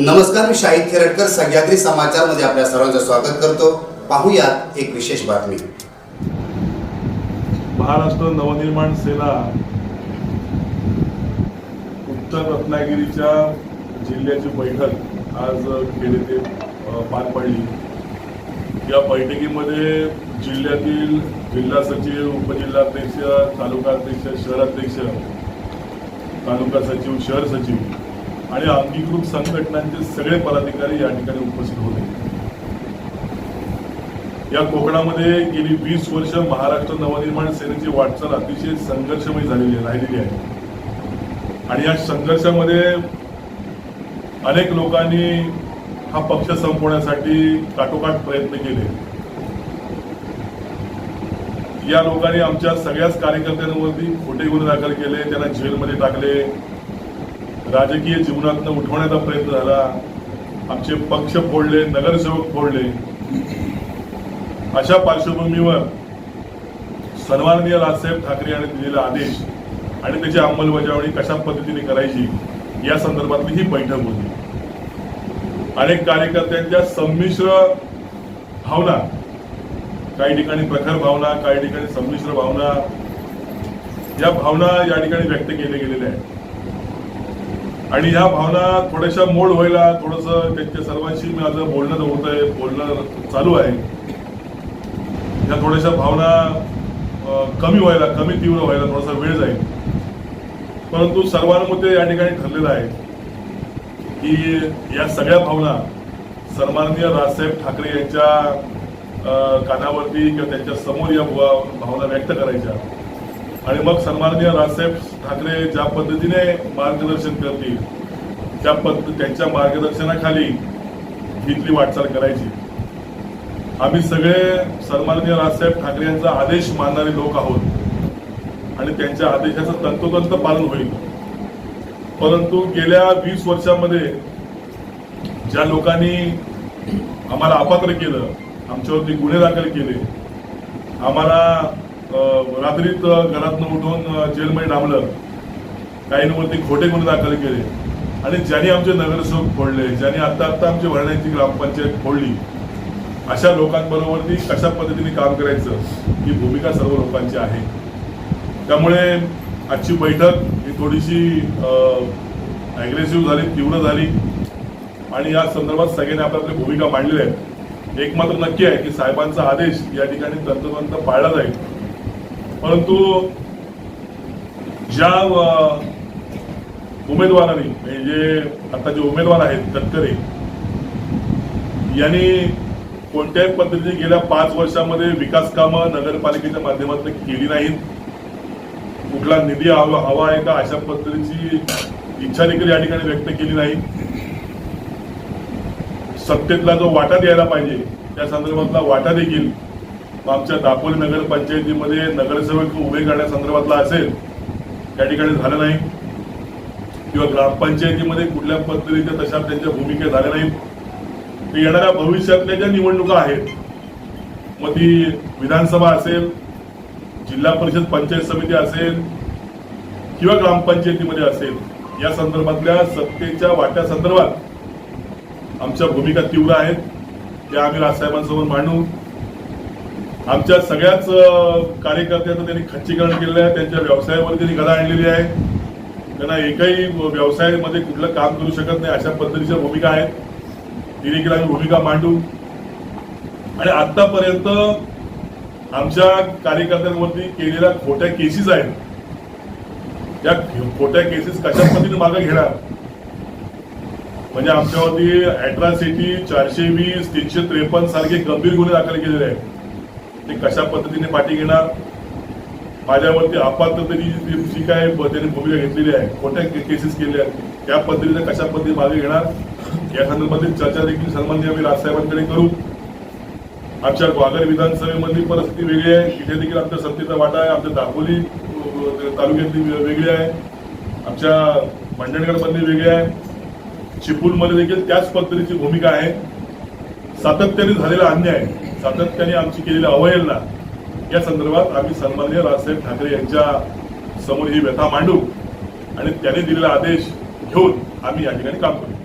नमस्कार मी शाहिद खेरटकर सह्याद्री समाचारमध्ये आपल्या सर्वांचं स्वागत करतो. पाहूयात एक विशेष बातमी. महाराष्ट्र नवनिर्माण सेना उत्तर रत्नागिरीच्या जिल्ह्याची बैठक आज खेड ते पार पडली. या बैठकीमध्ये जिल्ह्यातील जिल्हा सचिव उपजिल्हाध्यक्ष तालुकाध्यक्ष शहराध्यक्ष तालुका सचिव शहर सचिव आणि अंगीकृत संघटनांचे सगळे पदाधिकारी या ठिकाणी उपस्थित होते. या कोकणामध्ये गेली वीस वर्ष महाराष्ट्र नवनिर्माण सेनेची वाटचाल अतिशय संघर्षमय झालेली राहिलेली आहे. आणि या संघर्षामध्ये अनेक लोकांनी हा पक्ष संपवण्यासाठी काटोकाट प्रयत्न केले. या लोकांनी आमच्या सगळ्याच कार्यकर्त्यांवरती खोटे गुन्हे दाखल केले त्यांना जेलमध्ये टाकले. राजकीय जीवनातनं उठवण्याचा प्रयत्न झाला. आमचे पक्ष फोडले नगरसेवक फोडले. अशा पार्श्वभूमीवर सन्माननीय राजसाहेब ठाकरे यांनी दिलेला आदेश आणि त्याची अंमलबजावणी कशा पद्धतीने करायची या संदर्भातली ही बैठक होती. अनेक कार्यकर्त्यांच्या संमिश्र भावना काही ठिकाणी प्रखर भावना काही ठिकाणी संमिश्र भावना या भावना या ठिकाणी व्यक्त केल्या गेलेल्या आहेत. आणि ह्या भावना थोड्याशा मोड व्हायला थोडस त्यांच्या सर्वांशी माझं बोलणं होत आहे बोलणं चालू आहे. ह्या थोड्याशा भावना कमी व्हायला कमी तीव्र व्हायला थोडासा वेळ जाईल. परंतु सर्वानुमते या ठिकाणी ठरलेलं आहे की या सगळ्या भावना सन्माननीय राजसाहेब ठाकरे यांच्या कानावरती किंवा त्यांच्यासमोर या भावना व्यक्त करायच्या. आणि मग सन्माननीय राजसाहेब ठाकरे ज्या पद्धतीने मार्गदर्शन करतील त्या पद्ध त्यांच्या मार्गदर्शनाखाली इथली वाटचाल करायची आम्ही सगळे सन्माननीय राजसाहेब ठाकरे यांचा आदेश मानणारे लोक आहोत. आणि त्यांच्या आदेशाचं तंतोतंत पालन होईल. परंतु गेल्या वीस वर्षामध्ये ज्या लोकांनी आम्हाला अपात्र केलं आमच्यावरती गुन्हे दाखल केले आम्हाला रात्रीत घरातनं उठून जेलमध्ये डांबलं. काहींवरती खोटे गुन्हे दाखल केले. आणि ज्यांनी आमचे नगरसेवक फोडले ज्यांनी आत्ता आत्ता आमची भरण्याची ग्रामपंचायत फोडली अशा लोकांबरोबर ती कशा पद्धतीने काम करायचं ही भूमिका सर्व लोकांची आहे. त्यामुळे आजची बैठक ही थोडीशी ॲग्रेसिव्ह झाली तीव्र झाली. आणि या संदर्भात सगळ्यांनी आपल्या भूमिका मांडलेल्या आहेत. एक मात्र नक्की आहे की साहेबांचा आदेश या ठिकाणी तंतोतंत पाळला जाईल. परंतु ज्या उमेदवारांनी म्हणजे जे आता जे उमेदवार आहेत तटकरे यांनी कोणत्याही पद्धतीने गेल्या पाच वर्षामध्ये विकास कामं नगरपालिकेच्या माध्यमातून केली नाहीत. कुठला निधी हवा हवा आहे का अशा पद्धतीची इच्छा देखील या ठिकाणी व्यक्त केली नाही. सत्तेतला जो वाटा द्यायला पाहिजे त्या संदर्भातला वाटा देखील आमच्या दापोली नगरपंचायतीमध्ये नगरसेवक उभे करण्यासंदर्भातला असेल त्या ठिकाणी झालं नाही. किंवा ग्रामपंचायतीमध्ये कुठल्या पद्धतीच्या तशा त्यांच्या भूमिका झाल्या नाहीत. ते येणाऱ्या भविष्यातल्या ज्या निवडणुका आहेत मग ती विधानसभा असेल जिल्हा परिषद पंचायत समिती असेल किंवा ग्रामपंचायतीमध्ये असेल या संदर्भातल्या सत्तेच्या वाट्या संदर्भात आमच्या भूमिका तीव्र आहेत. त्या आम्ही राजसाहेबांसमोर मांडू. आमच्या सगळ्याच अ, कार्यकर्त्यांचं त्यांनी खच्चीकरण केलेलं आहे त्यांच्या व्यवसायावर त्यांनी गदा आणलेली आहे. त्यांना एकही व्यवसायामध्ये कुठलं काम करू शकत नाही अशा पद्धतीच्या भूमिका आहेत. तिने देखील आम्ही भूमिका मांडू. आणि आतापर्यंत आमच्या कार्यकर्त्यांवरती केलेल्या खोट्या केसेस आहेत. त्या खोट्या केसेस कशा पद्धतीने मागे घेणार? म्हणजे आमच्यावरती अॅट्रॉसिटी चारशे वीस तीनशे त्रेपन्न सारखे गंभीर गुन्हे दाखल केलेले आहेत. ते कशा पद्धतीने पाठी घेणार? माझ्यावरती अपात्रतेची जी- जी काय ब- त्यांनी भूमिका घेतलेली आहे कोणत्या केसेस केल्या आहेत त्या पद्धतीने कशा पद्धतीने मागे घेणार? या संदर्भातील चर्चा देखील सन्मान्य आम्ही राजसाहेबांकडे करू. आमच्या ग्वागर विधानसभेमधली परिस्थिती वेगळी आहे. तिथे देखील आमच्या सत्तेचा वाटा आहे. आमच्या दापोली तालुक्यातली वेगळी आहे. आमच्या मंडणगडमधली वेगळी आहे. चिपळूणमध्ये देखील त्याच पद्धतीची भूमिका आहे. सातत्याने झालेला अन्याय सातत्याने आमची केलेली अवहेलना. या संदर्भात आम्ही सन्माननीय राजसाहेब ठाकरे यांच्या समोर ही व्यथा मांडू आणि त्यांनी दिलेला आदेश घेऊन आम्ही या ठिकाणी काम करू.